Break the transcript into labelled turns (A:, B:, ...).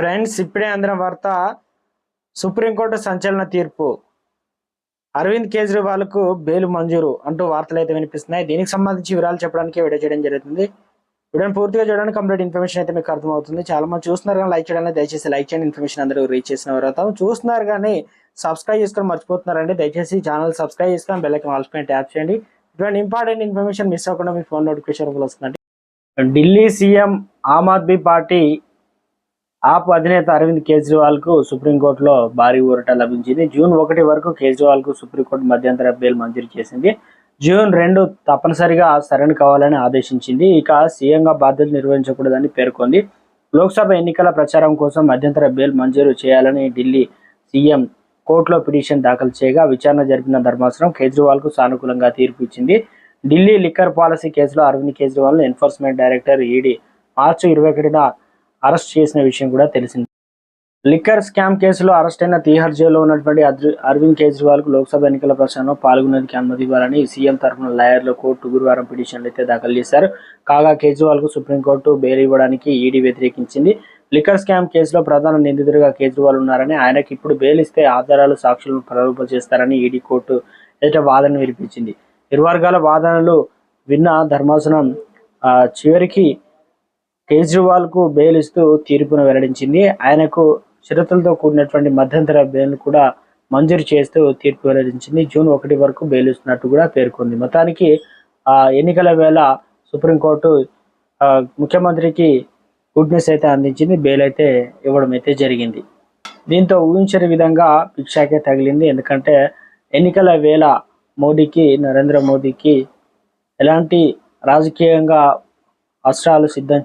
A: Friends ఇప్పుడే అందిన వార్త సుప్రీంకోర్టు సంచలన తీర్పు. అరవింద్ కేజ్రీవాల్కు బెయిల్ మంజూరు అంటూ వార్తలు అయితే వినిపిస్తున్నాయి. దీనికి సంబంధించి వివరాలు చెప్పడానికి వీడియో చేయడం జరుగుతుంది. వీడియోని పూర్తిగా చూడడానికి కంప్లీట్ ఇన్ఫర్మేషన్ అయితే మీకు అర్థమవుతుంది. చాలా మంది చూస్తున్నారు కానీ లైక్ చేయడానికి దయచేసి లైక్ చేయండి. ఇన్ఫర్మేషన్ అందరూ రీచ్ చేసిన తర్వాత చూస్తున్నారు కానీ సబ్స్క్రైబ్ చేసుకొని మర్చిపోతున్నారండి. దయచేసి ఛానల్ సబ్స్క్రైబ్ చేసుకొని బెల్ ఐకాన్ ఆల్స్ ట్యాప్ చేయండి. ఇటువంటి ఇంపార్టెంట్ ఇన్ఫర్మేషన్ మిస్ అవ్వకుండా మీ ఫోన్ నోటిఫికేషన్ వస్తుందండి. ఢిల్లీ సీఎం ఆమ్ ఆద్మీ పార్టీ ఆప్ అధినేత అరవింద్ కేజ్రీవాల్కు సుప్రీంకోర్టులో భారీ ఊరట లభించింది. జూన్ ఒకటి వరకు కేజ్రీవాల్కు సుప్రీంకోర్టు మధ్యంతర బెయిల్ మంజూరు చేసింది. జూన్ రెండు తప్పనిసరిగా సరణ్ కావాలని ఆదేశించింది. ఇక సీఎంగా బాధ్యతలు నిర్వహించకూడదని పేర్కొంది. లోక్సభ ఎన్నికల ప్రచారం కోసం మధ్యంతర బెయిల్ మంజూరు చేయాలని ఢిల్లీ సీఎం కోర్టులో పిటిషన్ దాఖలు చేయగా విచారణ జరిపిన ధర్మాసనం కేజ్రీవాల్కు సానుకూలంగా తీర్పు ఇచ్చింది. ఢిల్లీ లిక్కర్ పాలసీ కేసులో Arvind Kejriwal enforcement directorate ED మార్చి ఇరవై ఒకటిన అరెస్ట్ చేసిన విషయం కూడా తెలిసింది. లిక్కర్ స్కామ్ కేసులో అరెస్ట్ అయిన తీహార్ జైల్లో ఉన్నటువంటి అరవింద్ కేజ్రీవాల్కు లోక్సభ ఎన్నికల ప్రచారంలో పాల్గొనేందుకు అనుమతి ఇవ్వాలని సీఎం తరఫున లాయర్లు కోర్టు గురువారం పిటిషన్లు అయితే దాఖలు చేశారు. కాగా కేజ్రీవాల్కు సుప్రీంకోర్టు బెయిల్ ఇవ్వడానికి ఈడీ వ్యతిరేకించింది. లిక్కర్ స్కామ్ కేసులో ప్రధాన నిందితుడిగా కేజ్రీవాల్ ఉన్నారని ఆయనకి ఇప్పుడు బెయిల్ ఇస్తే ఆధారాలు సాక్షులను ప్రలోభ చేస్తారని ఈడీ కోర్టు ఎదుట వాదన వినిపించింది. ఇరు వర్గాల వాదనలు విన్న ధర్మాసనం చివరికి కేజ్రీవాల్కు బెయిల్ ఇస్తూ తీర్పును వెల్లడించింది. ఆయనకు షరతులతో కూడినటువంటి మధ్యంతర బెయిల్ కూడా మంజూరు చేస్తూ తీర్పు వెల్లడించింది. జూన్ ఒకటి వరకు బెయిల్ ఇస్తున్నట్టు కూడా పేర్కొంది. మొత్తానికి ఆ ఎన్నికల వేళ సుప్రీంకోర్టు ముఖ్యమంత్రికి గుడ్ న్యూస్ అయితే అందించింది. బెయిల్ అయితే ఇవ్వడం అయితే జరిగింది. దీంతో ఊహించని విధంగా భిక్షాకే తగిలింది. ఎందుకంటే ఎన్నికల వేళ మోడీకి నరేంద్ర మోదీకి ఎలాంటి రాజకీయంగా అస్త్రాలు సిద్ధం